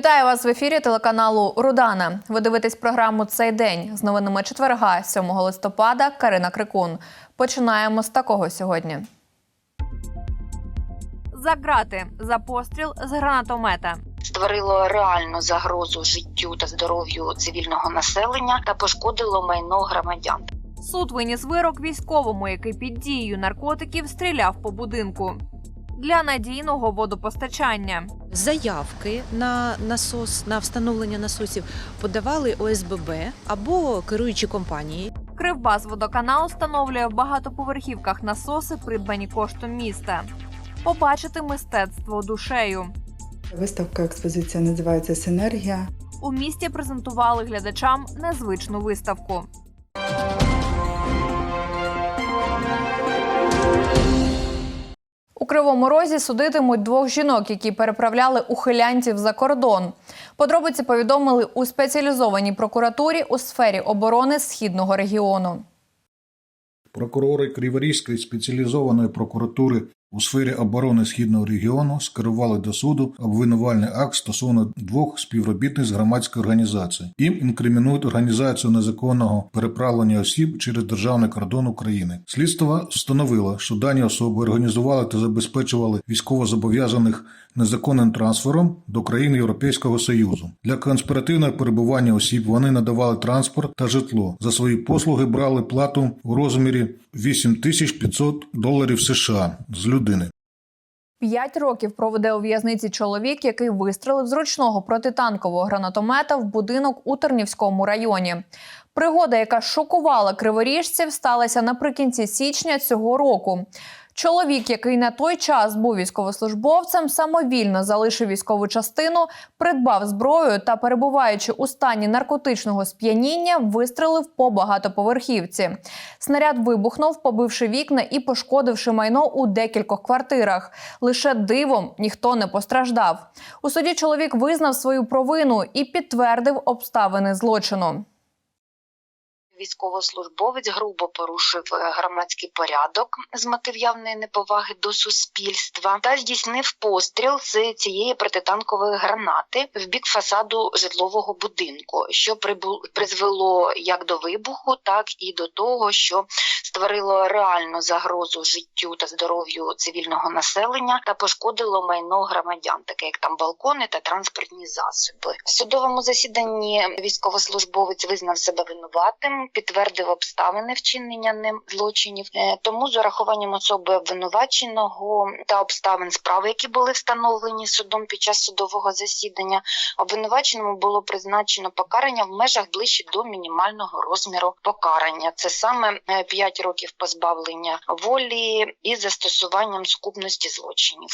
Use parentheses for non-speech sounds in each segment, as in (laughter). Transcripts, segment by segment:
Вітаю вас в ефірі телеканалу Рудана. Ви дивитесь програму Цей день з новинами четверга, 7 листопада. Карина Крикун. Починаємо з такого сьогодні. За грати за постріл з гранатомета. створило реальну загрозу життю та здоров'ю цивільного населення та пошкодило майно громадян. Суд виніс вирок військовому, який під дією наркотиків стріляв по будинку. Для надійного водопостачання Заявки на насос на встановлення насосів подавали ОСББ або керуючі компанії. Кривбас-водоканал встановлює в багатоповерхівках насоси, придбані коштом міста. Побачити мистецтво душею. Виставка експозиція називається Синергія. У місті презентували глядачам незвичну виставку. Кривому Розі судитимуть двох жінок, які переправляли ухилянців за кордон. Подробиці повідомили у спеціалізованій прокуратурі у сфері оборони східного регіону. Прокурори Криворізької спеціалізованої прокуратури у сфері оборони східного регіону скерували до суду обвинувальний акт стосовно двох співробітниць громадської організації. Їм інкримінують організацію незаконного переправлення осіб через державний кордон України. Слідство встановило, що дані особи організували та забезпечували військовозобов'язаних незаконним трансфером до країн Європейського Союзу. Для конспіративного перебування осіб вони надавали транспорт та житло. За свої послуги брали плату у розмірі 8500 доларів США з людини. П'ять років проведе у в'язниці чоловік, який вистрелив з ручного протитанкового гранатомета в будинок у Тернівському районі. Пригода, яка шокувала криворіжців, сталася наприкінці січня цього року. Чоловік, який на той час був військовослужбовцем, самовільно залишив військову частину, придбав зброю та, перебуваючи у стані наркотичного сп'яніння, вистрелив по багатоповерхівці. Снаряд вибухнув, побивши вікна і пошкодивши майно у декількох квартирах. Лише дивом ніхто не постраждав. У суді чоловік визнав свою провину і підтвердив обставини злочину. Військовослужбовець грубо порушив е, громадський порядок з мотив явної неповаги до суспільства та здійснив постріл з цієї протитанкової гранати в бік фасаду житлового будинку, що прибу- призвело як до вибуху, так і до того, що створило реальну загрозу життю та здоров'ю цивільного населення та пошкодило майно громадян, таке як там балкони та транспортні засоби. В судовому засіданні військовослужбовець визнав себе винуватим, підтвердив обставини вчинення ним злочинів. Е, Тому з урахуванням особи обвинуваченого та обставин справи, які були встановлені судом під час судового засідання, обвинуваченому було призначено покарання в межах ближче до мінімального розміру покарання. Це саме 5 років позбавлення волі із застосуванням сукупності злочинів.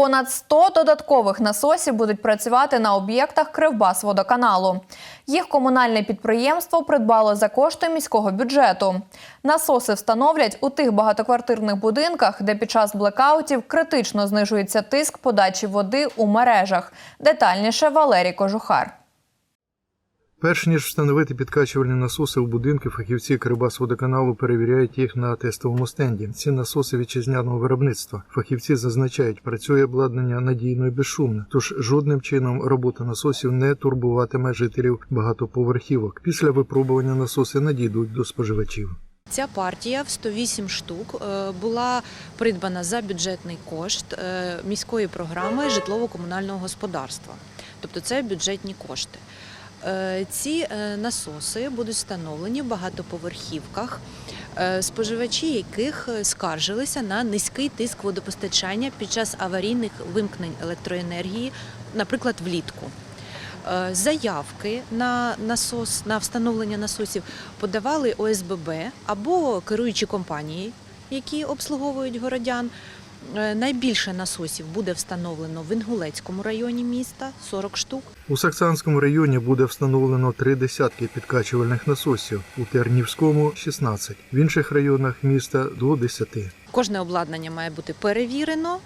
Понад 100 додаткових насосів будуть працювати на об'єктах Кривбасводоканалу. Їх комунальне підприємство придбало за кошти міського бюджету. Насоси встановлять у тих багатоквартирних будинках, де під час блекаутів критично знижується тиск подачі води у мережах. Детальніше Валерій Кожухар. Перш ніж встановити підкачувальні насоси у будинки, фахівці Кирибасводоканалу перевіряють їх на тестовому стенді. Ці насоси вітчизняного виробництва. Фахівці зазначають, працює обладнання надійно і безшумно, тож жодним чином робота насосів не турбуватиме жителів багатоповерхівок. Після випробування насоси надійдуть до споживачів. Ця партія в 108 штук е, була придбана за бюджетний кошт е, міської програми житлово-комунального господарства. Тобто це бюджетні кошти. Е, Ці е, насоси будуть встановлені в багатоповерхівках, е, споживачі яких скаржилися на низький тиск водопостачання під час аварійних вимкнень електроенергії, наприклад, влітку. Заявки на насос на встановлення насосів подавали ОСББ або керуючі компанії, які обслуговують городян. Е, Найбільше насосів буде встановлено в Інгулецькому районі міста 40 штук. У Саксанському районі буде встановлено три десятки підкачувальних насосів, у Тернівському 16, в інших районах міста до 10. Кожне обладнання має бути перевірено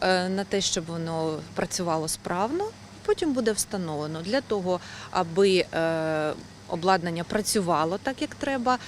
е, на те, щоб воно працювало справно. Потім буде встановлено для того, аби е, обладнання працювало так, як треба.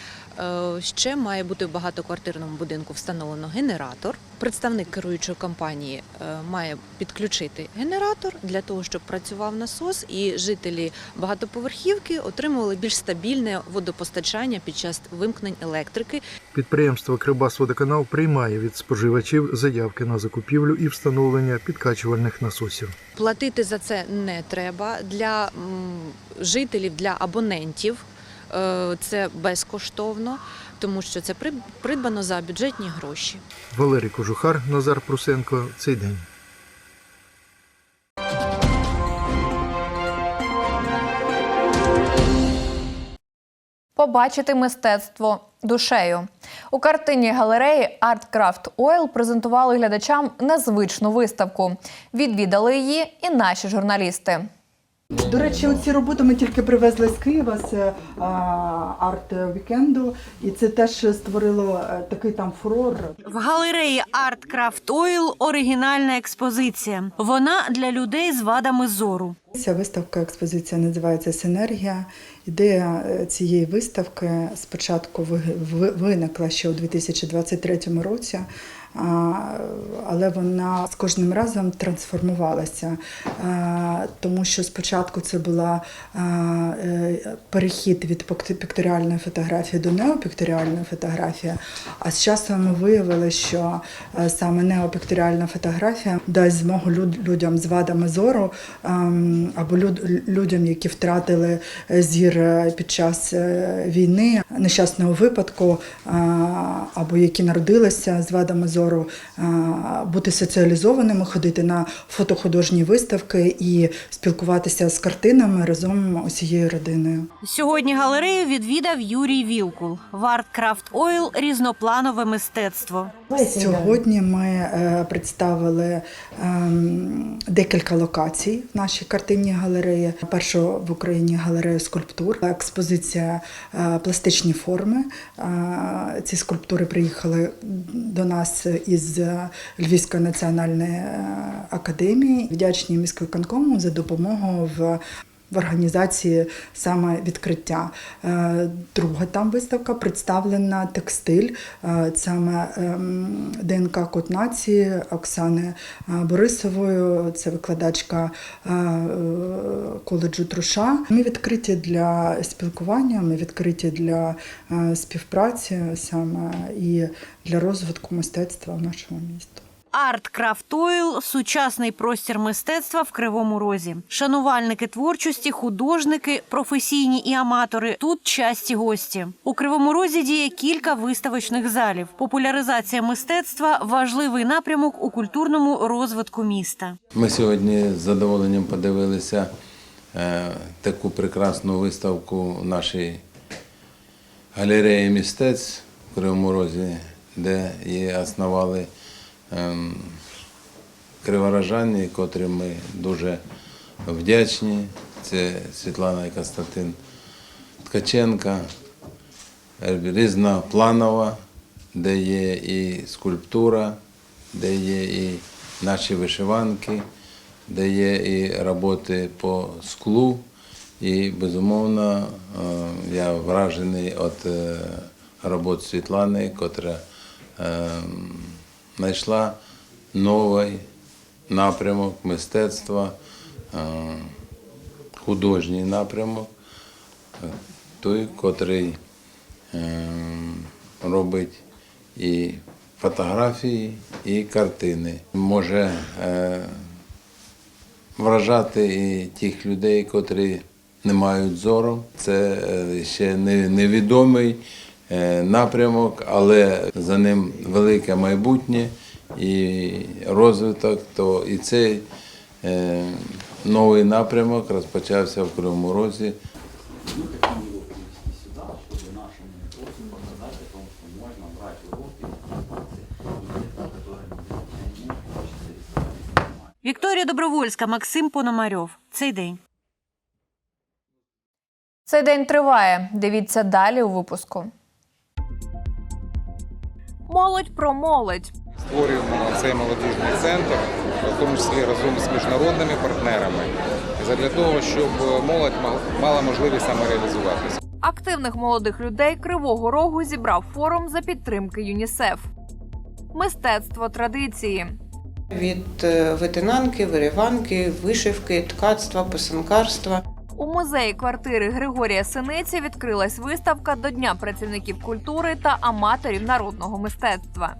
Ще має бути в багатоквартирному будинку встановлено генератор, представник керуючої компанії е, має підключити генератор для того, щоб працював насос, і жителі багатоповерхівки отримували більш стабільне водопостачання під час вимкнень електрики. Підприємство Кривбасводоканал приймає від споживачів заявки на закупівлю і встановлення підкачувальних насосів. Платити за це не треба для жителів, для абонентів. е, Це безкоштовно, тому що це придбано за бюджетні гроші. Валерій Кожухар, Назар Прусенко. Цей день. Побачити мистецтво душею у картині галереї Art Craft Oil презентували глядачам незвичну виставку. Відвідали її і наші журналісти. До речі, оці роботи ми тільки привезли з Києва з е, арт-вікенду, і це теж створило е, такий там фурор. В галереї Art Craft Oil оригінальна експозиція. Вона для людей з вадами зору. Ця виставка експозиція називається Синергія. Ідея е, цієї виставки спочатку ви- ви- виникла ще у 2023 році, але вона з кожним разом трансформувалася, тому що спочатку це була е, перехід від пікторіальної фотографії до неопікторіальної фотографії. А з часом ми виявили, що е, саме неопікторіальна фотографія дасть змогу людям з вадами зору ем, або людям, які втратили зір е, під час війни, нещасного випадку, або які народилися з вадами зору, е, бути соціалізованими, ходити на фотохудожні виставки і спілкуватися з картинами разом усією родиною. Сьогодні галерею відвідав Юрій Вілкул. В Art Craft Oil різнопланове мистецтво. Сьогодні ми е, представили ем, декілька локацій в нашій картинній галереї. Першу в Україні галерею скульптур, експозиція е, пластичні форми. Ці скульптури приїхали до нас із Львівської національної е, академії. Вдячні міськвиконкому за допомогу в в організації саме відкриття. Е, Друга там виставка представлена текстиль, е, саме ем, ДНК Код нації Оксани е, Борисовою, це викладачка коледжу Труша. Ми відкриті для спілкування, ми відкриті для співпраці саме і для розвитку мистецтва в нашому місті. Craft Oil – сучасний простір мистецтва в Кривому Розі. Шанувальники творчості, художники, професійні і аматори тут часті гості. У Кривому Розі діє кілька виставочних залів. Популяризація мистецтва важливий напрямок у культурному розвитку міста. Ми сьогодні з задоволенням подивилися е, таку прекрасну виставку нашій галереї мистецтв в Кривому Розі, де її основали криворожані, котрим ми дуже вдячні. Це Світлана і Константин Ткаченка, е, різнопланова, де є і скульптура, де є і наші вишиванки, де є і роботи по склу. І, безумовно, е, я вражений від е, робот Світлани, котра е, знайшла новий напрямок мистецтва, е, художній напрямок, той, котрий е, робить і фотографії, і картини. Може е, вражати і тих людей, котрі не мають зору. Це ще невідомий напрямок, але за ним велике майбутнє і розвиток. То і цей е, новий напрямок розпочався в Кривому Розі. Вікторія Добровольська, Максим Пономарьов. Цей день. Цей день триває. Дивіться далі у випуску. Молодь про молодь. Створюємо цей молодіжний центр, в тому числі разом з міжнародними партнерами, для того, щоб молодь мала можливість самореалізуватися. Активних молодих людей Кривого Рогу зібрав форум за підтримки ЮНІСЕФ. мистецтво традиції. від е, ветенанки, виріванки, вишивки, ткацтва, писанкарства. У музеї квартири Григорія Синиці відкрилась виставка до Дня працівників культури та аматорів народного мистецтва.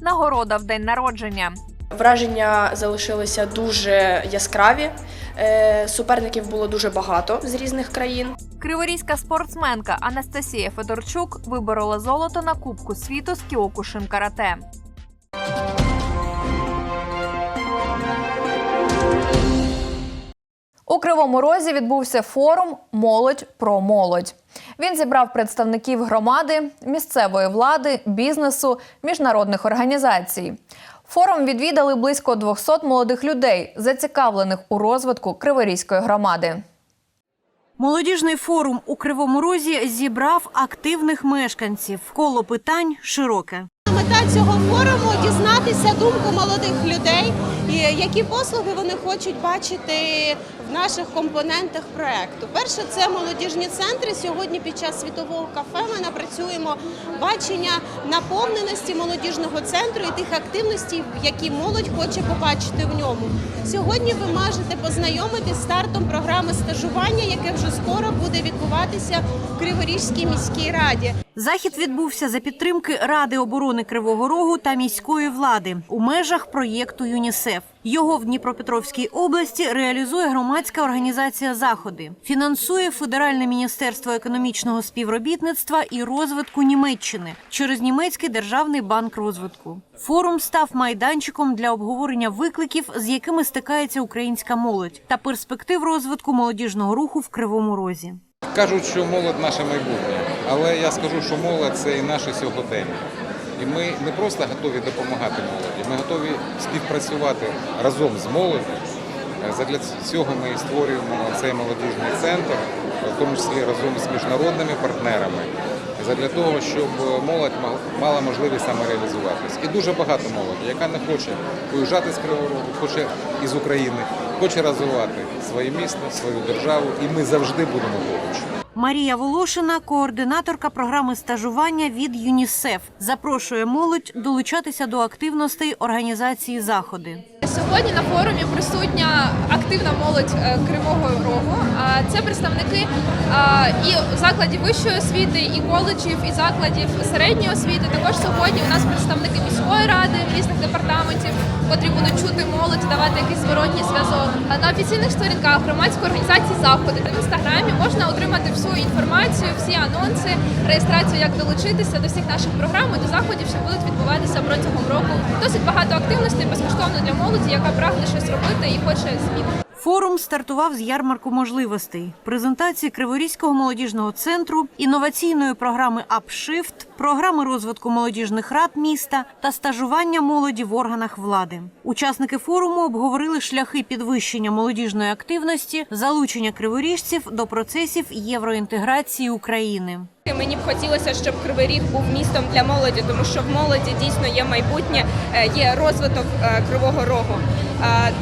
Нагорода в день народження. Враження залишилися дуже яскраві. Е, Суперників було дуже багато з різних країн. Криворізька спортсменка Анастасія Федорчук виборола золото на Кубку світу з Кіокушин карате. У Кривому Розі відбувся форум Молодь про молодь. Він зібрав представників громади, місцевої влади, бізнесу, міжнародних організацій. Форум відвідали близько 200 молодих людей, зацікавлених у розвитку Криворізької громади. Молодіжний форум у Кривому Розі зібрав активних мешканців. Коло питань широке. Мета цього форуму дізнатися думку молодих людей, які послуги вони хочуть бачити в наших компонентах проекту. Перше, це молодіжні центри. Сьогодні під час світового кафе ми напрацюємо бачення наповненості молодіжного центру і тих активностей, які молодь хоче побачити в ньому. Сьогодні ви можете познайомитись з стартом програми стажування, яке вже скоро буде відбуватися в Криворізькій міській раді. Захід відбувся за підтримки Ради оборони Кривого Рогу та міської влади у межах проєкту ЮНІСЕФ. Його в Дніпропетровській області реалізує громадська організація Заходи, фінансує Федеральне міністерство економічного співробітництва і розвитку Німеччини через німецький державний банк розвитку. Форум став майданчиком для обговорення викликів, з якими стикається українська молодь, та перспектив розвитку молодіжного руху в Кривому Розі. Кажуть, що молодь наше майбутнє, але я скажу, що молодь це і наше сьогодення. І ми не просто готові допомагати молоді, ми готові співпрацювати разом з молоддю. Е, Задля цього ми і створюємо цей молодіжний центр, в тому числі разом з міжнародними партнерами, задля того, щоб молодь мала можливість самореалізуватись. І дуже багато молоді, яка не хоче виїжджати з Кривого Рогу, хоче із України, хоче розвивати своє місто, свою державу, і ми завжди будемо поруч. Марія Волошина, координаторка програми стажування від ЮНІСЕФ, запрошує молодь долучатися до активностей організації заходи. Сьогодні на форумі присутня активна молодь е, Кривого Рогу. А Це представники і закладів вищої освіти, і коледжів, і закладів середньої освіти. Також сьогодні у нас представники міської ради різних департаментів, будуть чути молодь, давати якийсь зворотній зв'язок. На офіційних сторінках громадської організації заходи та в інстаграмі можна отримати всю інформацію, всі анонси, реєстрацію, як долучитися до всіх наших програм і до заходів, що будуть відбуватися протягом року. Досить багато активностей безкоштовно для молоді, яка прагне щось робити і хоче змін. Форум стартував з ярмарку можливостей, презентації Криворізького молодіжного центру, інноваційної програми «Апшифт», програми розвитку молодіжних рад міста та стажування молоді в органах влади. Учасники форуму обговорили шляхи підвищення молодіжної активності, залучення криворіжців до процесів євроінтеграції України. Мені б хотілося, щоб Кривий Ріг був містом для молоді, тому що в молоді дійсно є майбутнє, е, є розвиток е, Кривого Рогу.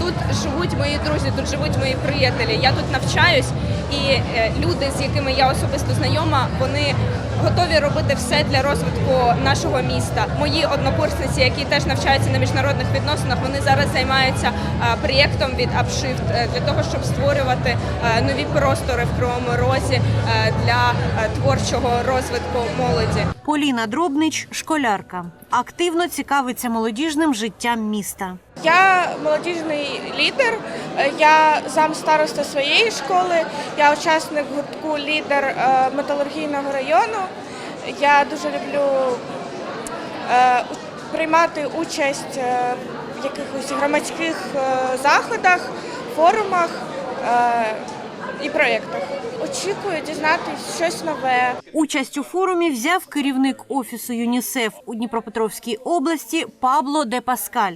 Тут живуть мої друзі, тут живуть мої приятелі. Я тут навчаюсь, і е, люди, з якими я особисто знайома, вони готові робити все для розвитку нашого міста. Мої однокурсниці, які теж навчаються на міжнародних відносинах, вони зараз займаються е, проєктом від Upshift е, для того, щоб створювати нові простори в Кривому Розі для творчого розвитку молоді. Поліна Дробнич, школярка, активно цікавиться молодіжним життям міста. Я молодіжний лідер, е, я зам староста своєї школи, я учасник гуртку лідер е, металургійного району. Я дуже люблю е, приймати участь в якихось громадських заходах, форумах і проєктах. Очікую дізнатися щось нове. Участь у форумі взяв керівник офісу ЮНІСЕФ у Дніпропетровській області Пабло Де Паскаль.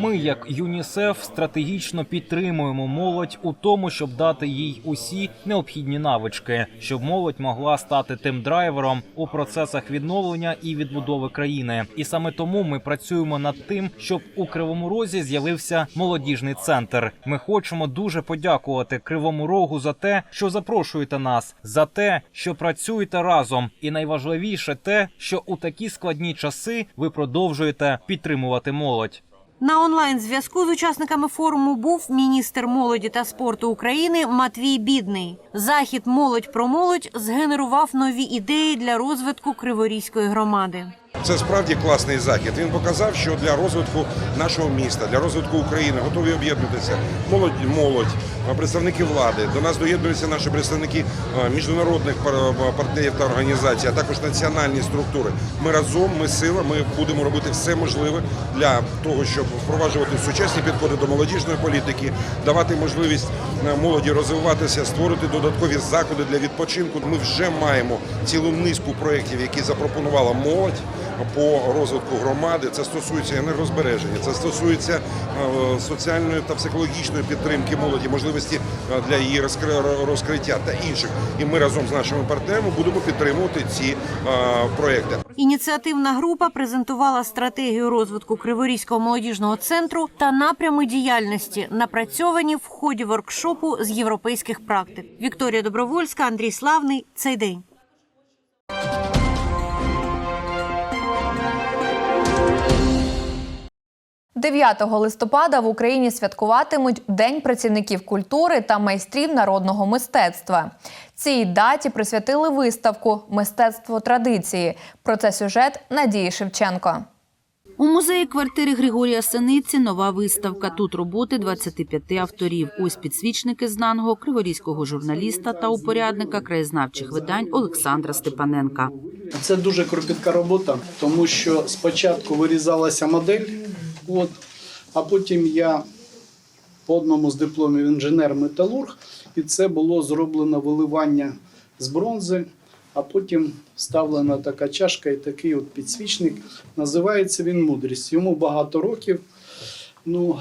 Ми, як ЮНІСЕФ, стратегічно підтримуємо молодь у тому, щоб дати їй усі необхідні навички, щоб молодь могла стати тим драйвером у процесах відновлення і відбудови країни. І саме тому ми працюємо над тим, щоб у Кривому Розі з'явився молодіжний центр. Ми хочемо дуже подякувати Кривому Рогу за те, що запрошуєте нас, за те, що працюєте разом, і найважливіше те, що у такі складні часи ви продовжуєте підтримувати молодь. На онлайн зв'язку з учасниками форуму був міністр молоді та спорту України Матвій Бідний. Захід Молодь про молодь згенерував нові ідеї для розвитку Криворізької громади. Це справді класний захід. Він показав, що для розвитку нашого міста, для розвитку України готові об'єднатися молодь, молодь, представники влади. До нас доєднуються наші представники міжнародних пар- партнерів та організацій, а також національні структури. Ми разом, ми сила. Ми будемо робити все можливе для того, щоб впроваджувати сучасні підходи до молодіжної політики, давати можливість молоді розвиватися, створити додаткові заходи для відпочинку. Ми вже маємо цілу низку проєктів, які запропонувала молодь по розвитку громади. Це стосується енергозбереження, це стосується е, соціальної та психологічної підтримки молоді, можливості е, для її розкри- розкриття та інших. І ми разом з нашими партнерами будемо підтримувати ці е, проекти. Ініціативна група презентувала стратегію розвитку Криворізького молодіжного центру та напрями діяльності, напрацьовані в ході воркшопу з європейських практик. Вікторія Добровольська, Андрій Славний. Цей день. 9 листопада в Україні святкуватимуть День працівників культури та майстрів народного мистецтва. Цій даті присвятили виставку Мистецтво традиції. Про це сюжет Надії Шевченко. У музеї квартири Григорія Синиці нова виставка. Тут роботи 25 авторів. Ось підсвічники знаного криворізького журналіста та упорядника краєзнавчих видань Олександра Степаненка. Це дуже кропітка робота, тому що спочатку вирізалася модель, от, а потім я по одному з дипломів інженер-металург, і це було зроблено виливання з бронзи, а потім вставлена така чашка і такий от підсвічник. Називається він мудрість. Йому багато років. Ну,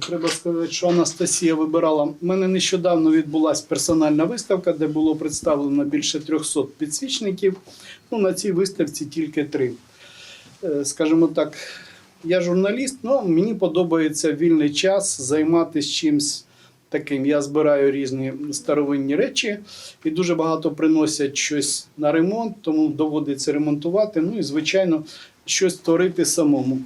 треба сказати, що Анастасія вибирала. У мене нещодавно відбулася персональна виставка, де було представлено більше 300 підсвічників. Ну, на цій виставці тільки три. Е, Скажімо так, я журналіст, але мені подобається вільний час займатися чимось таким. Я збираю різні старовинні речі і дуже багато приносять щось на ремонт, тому доводиться ремонтувати. Ну і, звичайно, щось творити самому.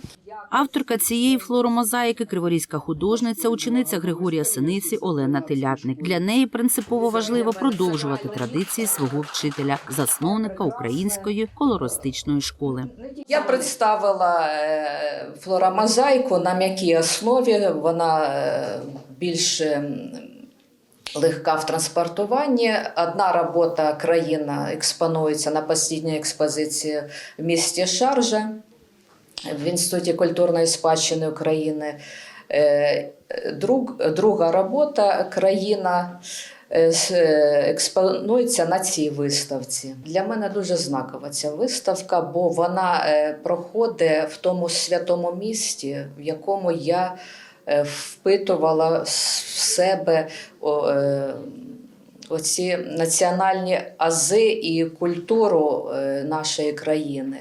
Авторка цієї флоромозаїки криворізька художниця, учениця Григорія Синиці Олена Телятник. Для неї принципово важливо продовжувати традиції свого вчителя, засновника української колористичної школи. Я представила е, флоромозаїку на м'якій основі. Вона е, більш ем, легка в транспортуванні. Одна робота країна експонується на постійній експозиції в місті Шаржа в Інституті культурної спадщини України. Е, Друг, друга робота країна е, е, експонується на цій виставці. Для мене дуже знакова ця виставка, бо вона проходить в тому святому місті, в якому я впитувала в себе оці національні ази і культуру нашої країни.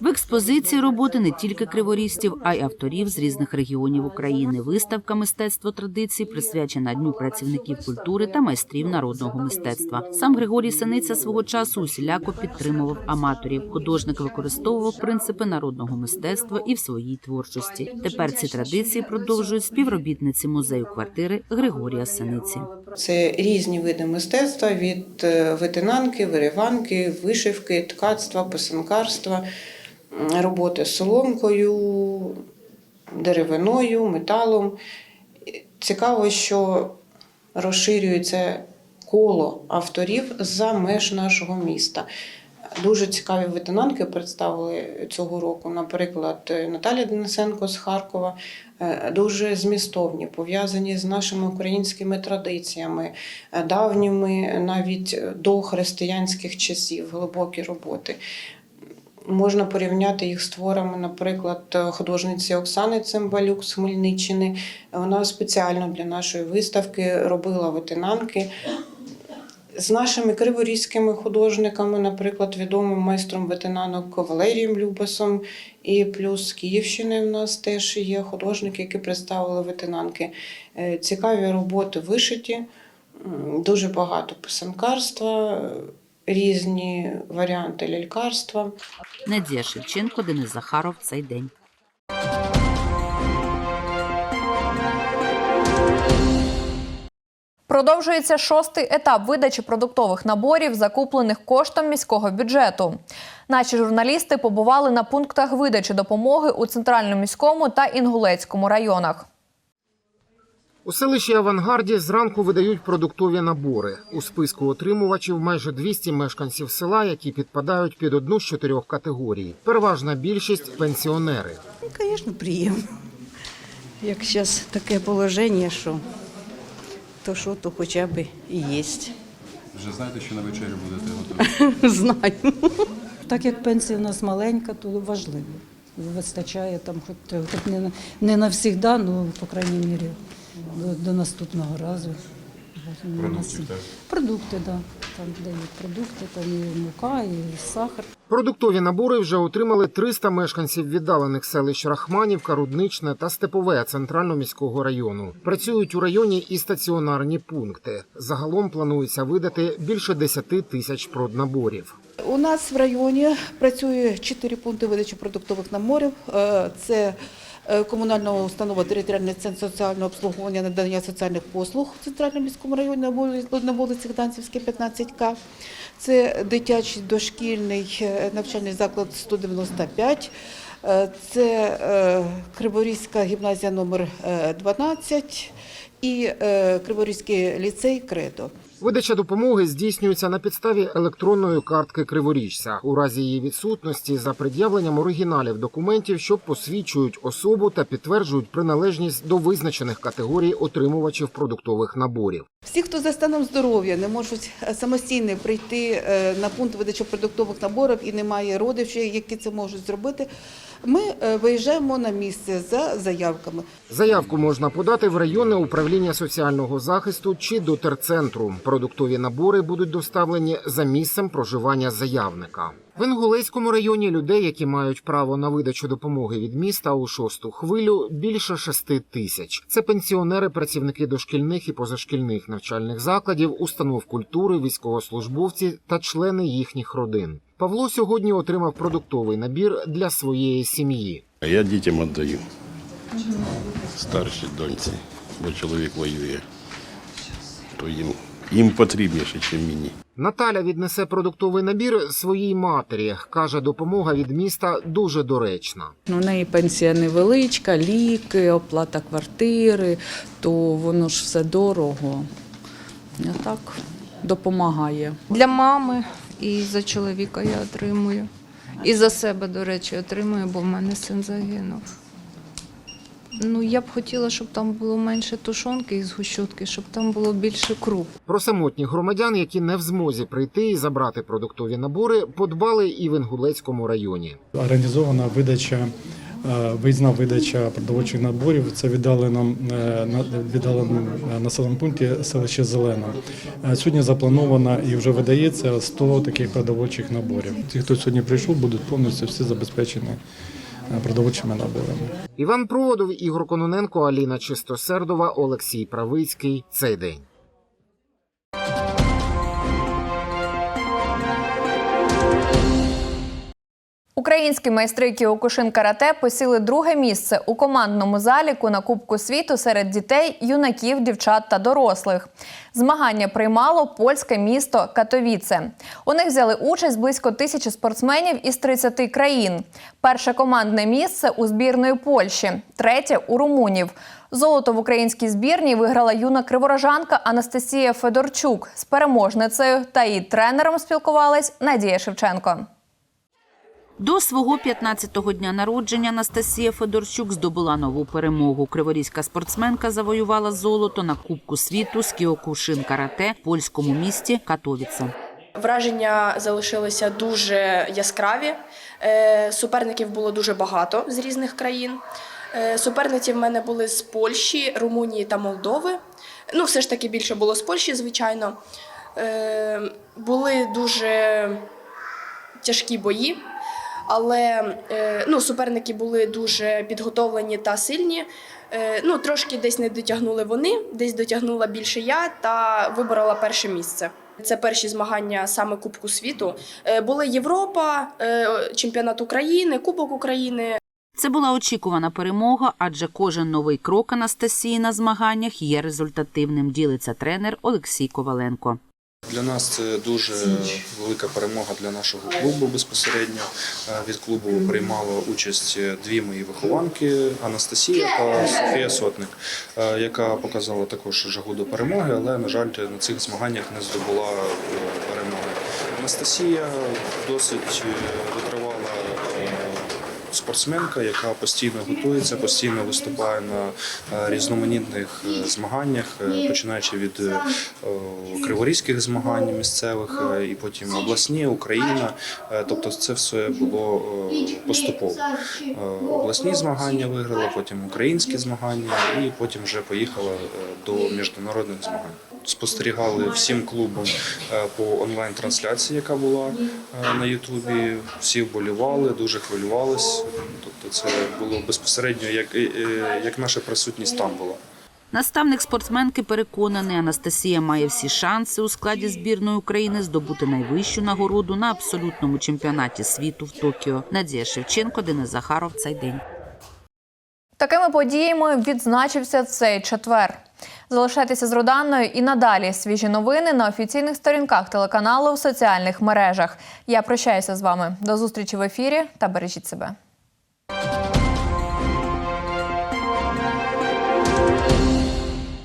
В експозиції роботи не тільки криворістів, а й авторів з різних регіонів України. Виставка мистецтво традицій присвячена Дню працівників культури та майстрів народного мистецтва. Сам Григорій Синиця свого часу усіляко підтримував аматорів. Художник використовував принципи народного мистецтва і в своїй творчості. Тепер ці традиції продовжують співробітниці музею квартири Григорія Синиці. Це різні види мистецтва від е, ветенанки, виріванки, вишивки, ткацтва, писанкарства, роботи з соломкою, деревиною, металом. Цікаво, що розширюється коло авторів за меж нашого міста. Дуже цікаві ветенанки представили цього року. Наприклад, Наталя Денисенко з Харкова е, дуже змістовні, пов'язані з нашими українськими традиціями, давніми навіть до християнських часів, глибокі роботи. Можна порівняти їх з творами, наприклад, художниці Оксани Цимбалюк з Хмельниччини. Вона спеціально для нашої виставки робила ветенанки. З нашими криворізькими художниками, наприклад, відомим майстром ветенанок Валерієм Любасом, і плюс з Київщини в нас теж є художники, які представили ветенанки. Е, Цікаві роботи вишиті, дуже багато писанкарства, різні варіанти лялькарства. Надія Шевченко, Денис Захаров. Цей день. Продовжується шостий етап видачі продуктових наборів, закуплених коштом міського бюджету. Наші журналісти побували на пунктах видачі допомоги у центральному міському та інгулецькому районах. У селищі Авангарді зранку видають продуктові набори. У списку отримувачів майже 200 мешканців села, які підпадають під одну з чотирьох категорій. Переважна більшість пенсіонери. Звісно, приємно. Як зараз таке положення, що то що, то хоча б і є. Вже знаєте, що на вечерю будете (laughs) готувати? Знаю. Так як пенсія у нас маленька, то важливо. Вистачає там, хоч, хоч не, на- не навсігда, ну, по крайній мірі, до, до наступного разу. Продуктів, так? Продукти. Да. Там дають продукти, там і мука, і сахар. Продуктові набори вже отримали 300 мешканців віддалених селищ Рахманівка, Рудничне та Степове центрально-міського району. Працюють у районі і стаціонарні пункти. Загалом планується видати більше 10 тисяч проднаборів. У нас в районі працює чотири пункти видачі продуктових наборів. Е, Це е, комунальна установа територіальний центр соціального обслуговування надання соціальних послуг в центральному міському районі на вулиці, Гданцівській, 15К. Це дитячий дошкільний е, навчальний заклад 195. Е, Це Криворізька гімназія номер е, 12 і Криворізький ліцей Кредо. Видача допомоги здійснюється на підставі електронної картки криворіжця у разі її відсутності за пред'явленням оригіналів документів, що посвідчують особу та підтверджують приналежність до визначених категорій отримувачів продуктових наборів. Всі, хто за станом здоров'я не можуть е, самостійно прийти е, на пункт видачі продуктових наборів і немає родичів, які це можуть зробити, ми е, виїжджаємо на місце за заявками. Заявку можна подати в районне управління соціального захисту чи до терцентру. Продуктові набори будуть доставлені за місцем проживання заявника. В Інгулецькому районі людей, які мають право на видачу допомоги від міста у шосту хвилю, більше шести тисяч. Це пенсіонери, працівники дошкільних і позашкільних навчальних закладів, установ культури, військовослужбовці та члени їхніх родин. Павло сьогодні отримав продуктовий набір для своєї сім'ї. А я дітям віддаю. Старшій доньці, бо чоловік воює. То їм, їм потрібніше, ніж мені. Наталя віднесе продуктовий набір своїй матері. каже, допомога від міста дуже доречна. У неї пенсія невеличка, ліки, оплата квартири, то воно ж все дорого. А так допомагає. Для мами і за чоловіка я отримую. І за себе, до речі, отримую, бо в мене син загинув. Ну, я б хотіла, щоб там було менше тушонки і згущотки, щоб там було більше круп. Про самотніх громадян, які не в змозі прийти і забрати продуктові набори, подбали і в Інгулецькому районі. Організована видача, виїзна видача продовольчих наборів. Це віддали нам е, на віддаленому е, населеному пункті селище Зелена. Е, Сьогодні заплановано і вже видається 100 таких продовольчих наборів. Ті, хто сьогодні прийшов, будуть повністю всі забезпечені е, продовольчими наборами. Іван Проводов, Ігор Кононенко, Аліна Чистосердова, Олексій Правицький. Цей день. Українські майстри Кіокушин карате посіли друге місце у командному заліку на Кубку світу серед дітей, юнаків, дівчат та дорослих. Змагання приймало польське місто Катовіце. У них взяли участь близько тисячі спортсменів із 30 країн. Перше командне місце у збірної Польщі, третє у румунів. Золото в українській збірні виграла юна криворожанка Анастасія Федорчук. З переможницею та її тренером спілкувалась Надія Шевченко. До свого 15-го дня народження Анастасія Федорчук здобула нову перемогу. Криворізька спортсменка завоювала золото на Кубку світу з кіокушин карате в польському місті Катовіце. Враження залишилися дуже яскраві. Е, Суперників було дуже багато з різних країн. Е, Суперниці в мене були з Польщі, Румунії та Молдови. Ну, все ж таки більше було з Польщі, звичайно. Е, Були дуже тяжкі бої, але е, ну, суперники були дуже підготовлені та сильні. Е, Ну, трошки десь не дотягнули вони, десь дотягнула більше я та виборола перше місце. Це перші змагання саме Кубку світу. Е, Були Європа, чемпіонат України, Кубок України. Це була очікувана перемога, адже кожен новий крок Анастасії на змаганнях є результативним. Ділиться тренер Олексій Коваленко. Для нас це дуже велика перемога для нашого клубу безпосередньо. Е, Від клубу приймало участь дві мої вихованки Анастасія та Софія Сотник, е, яка показала також жагу до перемоги, але, на жаль, на цих змаганнях не здобула е, перемоги. Анастасія досить спортсменка, яка постійно готується, постійно виступає на е, різноманітних е, змаганнях, е, починаючи від криворізьких змагань місцевих, і потім обласні, Україна. Тобто це все було поступово. Обласні змагання виграла, потім українські змагання, і потім вже поїхала до міжнародних змагань. Спостерігали всім клубом е, по онлайн-трансляції, яка була е, на Ютубі. Всі вболівали, дуже хвилювались. Тобто це було безпосередньо як, е, як наша присутність там була. Наставник спортсменки переконаний, Анастасія має всі шанси у складі збірної України здобути найвищу нагороду на абсолютному чемпіонаті світу в Токіо. Надія Шевченко, Денис Захаров. Цей день. Такими подіями відзначився цей четвер. Залишайтеся з Руданною і надалі свіжі новини на офіційних сторінках телеканалу в соціальних мережах. Я прощаюся з вами. До зустрічі в ефірі та бережіть себе.